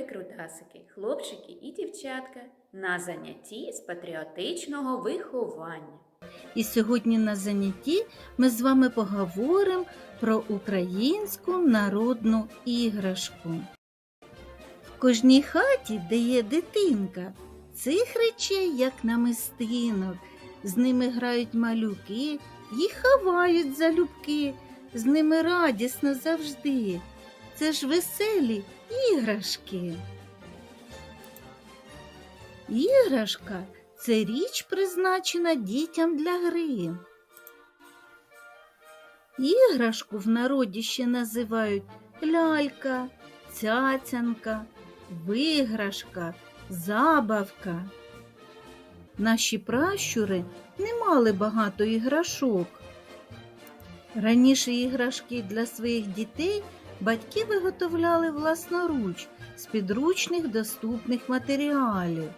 викрутасики, хлопчики і дівчатка на занятті з патріотичного виховання. І сьогодні на занятті ми з вами поговоримо про українську народну іграшку. В кожній хаті, де є дитинка, цих речей, як намистинок, з ними грають малюки, їх ховають залюбки, з ними радісно завжди. Це ж веселі іграшки. Іграшка це річ, призначена дітям для гри. Іграшку в народі ще називають лялька, цяцянка, виграшка, забавка. Наші пращури не мали багато іграшок. Раніше іграшки для своїх дітей батьки виготовляли власноруч з підручних доступних матеріалів.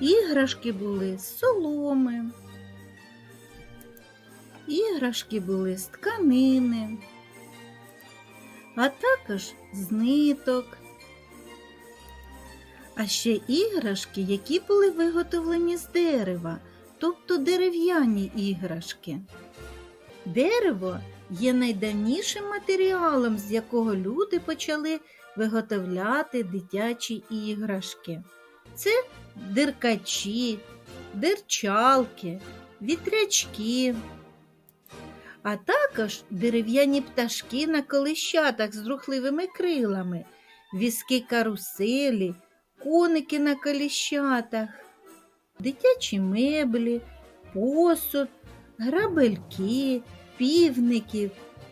Іграшки були з соломи, іграшки були з тканини, а також з ниток. А ще іграшки, які були виготовлені з дерева, тобто дерев'яні іграшки. Дерево є найдавнішим матеріалом, з якого люди почали виготовляти дитячі іграшки. Це диркачі, дирчалки, вітрячки, а також дерев'яні пташки на колищатах з рухливими крилами, візки каруселі, коники на коліщатах, дитячі меблі, посуд, грабельки, півників,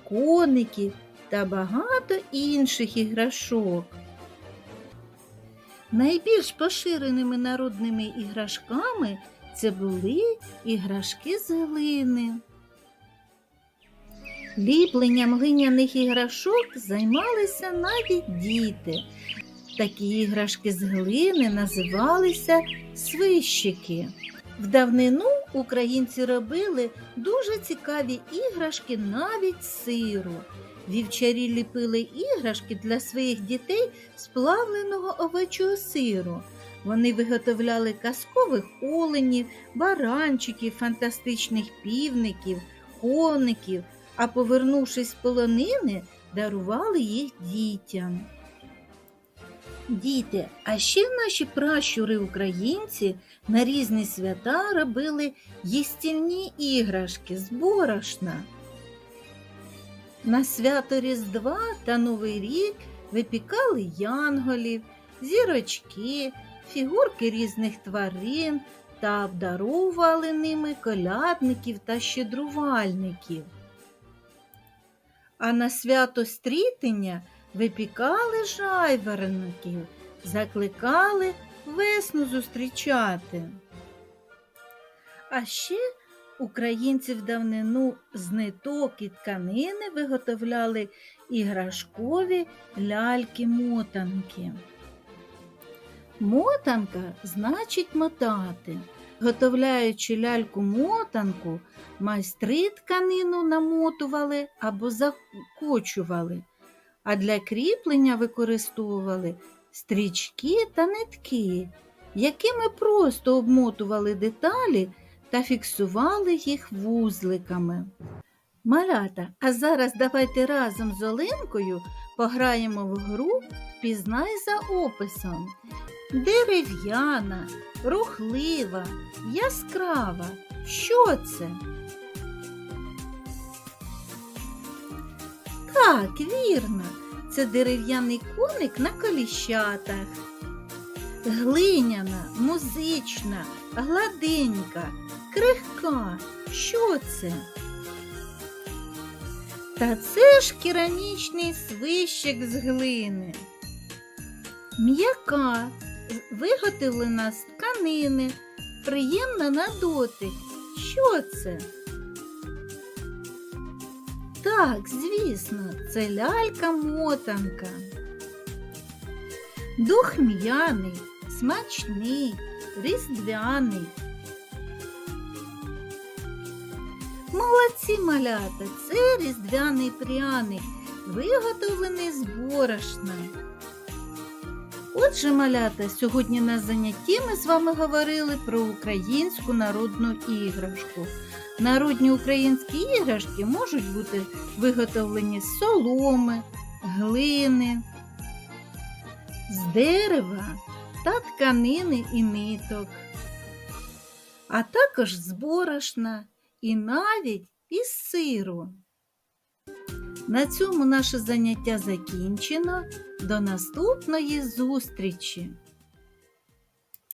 коників та багато інших іграшок. Найбільш поширеними народними іграшками це були іграшки з глини. Ліпленням глиняних іграшок займалися навіть діти. Такі іграшки з глини називалися свищики. В давнину українці робили дуже цікаві іграшки навіть сиру. Вівчарі ліпили іграшки для своїх дітей з плавленого овечого сиру. Вони виготовляли казкових оленів, баранчиків, фантастичних півників, коників, а повернувшись з полонини, дарували їх дітям. Діти, а ще наші пращури українці на різні свята робили їстівні іграшки з борошна. На свято Різдва та Новий рік випікали янголів, зірочки, фігурки різних тварин та обдаровували ними колядників та щедрувальників. А на свято стрітення випікали жайворонків, закликали весну зустрічати. А ще Українці в давнину з ниток і тканини виготовляли іграшкові ляльки-мотанки. Мотанка значить мотати. Готовляючи ляльку-мотанку, майстри тканину намотували або закочували, а для кріплення використовували стрічки та нитки, якими просто обмотували деталі та фіксували їх вузликами. Малята, а зараз давайте разом з Оленкою пограємо в гру Впізнай за описом. Дерев'яна, рухлива, яскрава. Що це? Так, вірно, це дерев'яний коник на коліщатах. Глиняна, музична, гладенька, крихка. Що це? Та це ж керамічний свищик з глини. М'яка, виготовлена з тканини, приємна на дотик. Що це? Так, звісно, це лялька-мотанка. Духм'яний, смачний, різдвяний. Молодці малята, це різдвяний пряник, виготовлений з борошна. Отже, малята, сьогодні на занятті ми з вами говорили про українську народну іграшку. Народні українські іграшки можуть бути виготовлені з соломи, глини, з дерева та тканини і ниток, а також з борошна і навіть із сиру. На цьому наше заняття закінчено. До наступної зустрічі!